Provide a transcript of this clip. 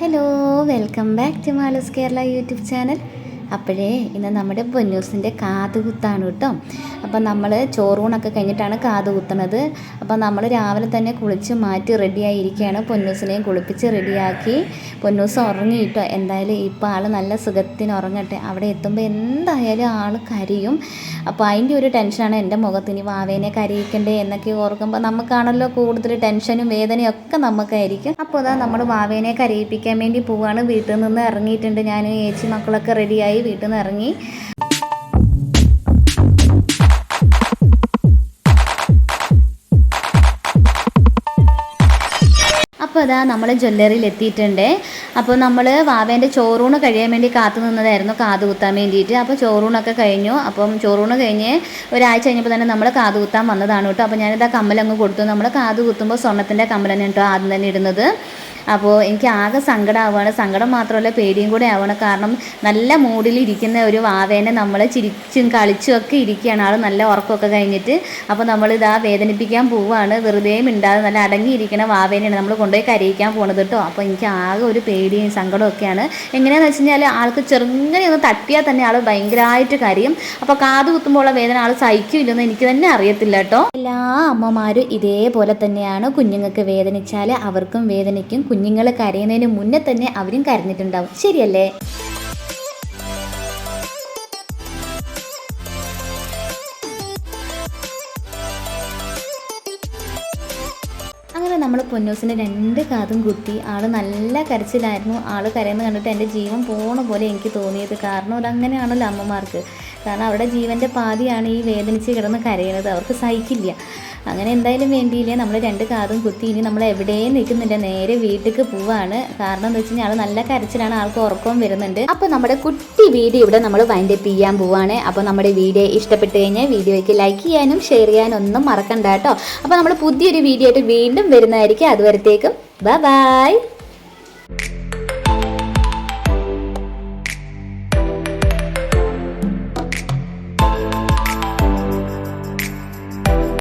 Hello, welcome back to Malu's Kerala YouTube channel. അപ്പോഴേ ഇന്ന് നമ്മുടെ പൊന്നൂസിൻ്റെ കാതുകുത്താണ് കേട്ടോ അപ്പം നമ്മൾ ചോറൂണൊക്കെ കഴിഞ്ഞിട്ടാണ് കാത് കുത്തണത് അപ്പം നമ്മൾ രാവിലെ തന്നെ കുളിച്ച് മാറ്റി റെഡിയായിരിക്കുകയാണ് പൊന്നൂസിനെയും കുളിപ്പിച്ച് റെഡിയാക്കി പൊന്നൂസ് ഉറങ്ങി എന്തായാലും ഇപ്പോൾ ആൾ നല്ല സുഖത്തിന് ഉറങ്ങട്ടെ അവിടെ എത്തുമ്പോൾ എന്തായാലും ആൾ കരയും അപ്പോൾ അതിൻ്റെ ഒരു ടെൻഷനാണ് എൻ്റെ ഇനി വാവേനെ കരയിക്കണ്ടേ എന്നൊക്കെ ഓർക്കുമ്പോൾ നമുക്കാണല്ലോ കൂടുതൽ ടെൻഷനും വേദനയും ഒക്കെ നമുക്കായിരിക്കും അപ്പോൾ അതാ നമ്മൾ വാവേനെ കരയിപ്പിക്കാൻ വേണ്ടി പോവാണ് വീട്ടിൽ നിന്ന് ഇറങ്ങിയിട്ടുണ്ട് ഞാൻ ഏച്ചി മക്കളൊക്കെ റെഡിയായി പോയി വീട്ടിൽ നിന്ന് ഇറങ്ങി അപ്പോൾ അതാ നമ്മൾ ജ്വല്ലറിയിൽ എത്തിയിട്ടുണ്ട് അപ്പോൾ നമ്മൾ വാവേൻ്റെ ചോറൂണ് കഴിയാൻ വേണ്ടി കാത്തു നിന്നതായിരുന്നു കാത് കുത്താൻ വേണ്ടിയിട്ട് അപ്പോൾ ചോറൂണൊക്കെ കഴിഞ്ഞു അപ്പം ചോറൂണ് കഴിഞ്ഞ് ഒരാഴ്ച കഴിഞ്ഞപ്പോൾ തന്നെ നമ്മൾ കാത് കുത്താൻ വന്നതാണ് കേട്ടോ അപ്പോൾ ഞാനിതാ കമ്മലങ്ങ് കൊടുത്തു നമ്മൾ കാത് കുത്തുമ്പോൾ സ്വർണ്ണത്തിൻ്റെ കമ്മലെന്നെ കേട്ടോ ആദ്യം തന്നെ ഇടുന്നത് അപ്പോൾ എനിക്ക് ആകെ സങ്കടമാവുകയാണ് സങ്കടം മാത്രമല്ല പേടിയും കൂടെ ആവുകയാണ് കാരണം നല്ല മൂഡിൽ ഇരിക്കുന്ന ഒരു വാവേനെ നമ്മൾ ചിരിച്ചും കളിച്ചും ഒക്കെ ഇരിക്കുകയാണ് ആൾ നല്ല ഉറക്കമൊക്കെ കഴിഞ്ഞിട്ട് അപ്പോൾ നമ്മളിതാ വേദനിപ്പിക്കാൻ പോവുകയാണ് വെറുതെ മിണ്ടാതെ നല്ല അടങ്ങിയിരിക്കുന്ന വാവേനെയാണ് നമ്മൾ കൊണ്ടുപോയി കരയിക്കാൻ പോകുന്നത് കേട്ടോ അപ്പോൾ എനിക്ക് ആകെ ഒരു പേടിയും ഒക്കെയാണ് എങ്ങനെയാണെന്ന് വെച്ച് കഴിഞ്ഞാൽ ആൾക്ക് ചെറുങ്ങനെ ഒന്ന് തട്ടിയാൽ തന്നെ ആൾ ഭയങ്കരമായിട്ട് കരയും അപ്പോൾ കാത് കുത്തുമ്പോഴുള്ള വേദന ആൾ സഹിക്കില്ലെന്ന് എനിക്ക് തന്നെ അറിയത്തില്ല കേട്ടോ എല്ലാ അമ്മമാരും ഇതേപോലെ തന്നെയാണ് കുഞ്ഞുങ്ങൾക്ക് വേദനിച്ചാൽ അവർക്കും വേദനയ്ക്കും കുഞ്ഞുങ്ങൾ കരയുന്നതിന് മുന്നേ തന്നെ അവരും കരഞ്ഞിട്ടുണ്ടാവും ശരിയല്ലേ നമ്മൾ പൊന്നൂസിന് രണ്ട് കാതും കുത്തി ആൾ നല്ല കരച്ചിലായിരുന്നു ആൾ കരയെന്ന് കണ്ടിട്ട് എൻ്റെ ജീവൻ പോണ പോലെ എനിക്ക് തോന്നിയത് കാരണം അതങ്ങനെയാണല്ലോ അമ്മമാർക്ക് കാരണം അവരുടെ ജീവൻ്റെ പാതിയാണ് ഈ വേദനിച്ച് കിടന്ന് കരയണത് അവർക്ക് സഹിക്കില്ല അങ്ങനെ എന്തായാലും വേണ്ടിയില്ല നമ്മൾ രണ്ട് കാതും കുത്തി ഇനി നമ്മൾ എവിടെയും നിൽക്കുന്നില്ല നേരെ വീട്ടിലേക്ക് പോവാണ് കാരണം എന്താ വെച്ച് കഴിഞ്ഞാൽ നല്ല കരച്ചിലാണ് ആൾക്ക് ഉറക്കം വരുന്നുണ്ട് അപ്പോൾ നമ്മുടെ കുട്ടി വീഡിയോ ഇവിടെ നമ്മൾ വൈൻഡ് അപ്പ് ചെയ്യാൻ പോവാണ് അപ്പോൾ നമ്മുടെ വീഡിയോ ഇഷ്ടപ്പെട്ട് കഴിഞ്ഞാൽ വീഡിയോയ്ക്ക് ലൈക്ക് ചെയ്യാനും ഷെയർ ചെയ്യാനും ഒന്നും മറക്കണ്ട കേട്ടോ അപ്പോൾ നമ്മൾ പുതിയൊരു വീഡിയോ ആയിട്ട് വീണ്ടും വരുന്നത് കിട്ടുന്നതായിരിക്കും അതുവരത്തേക്കും ബൈ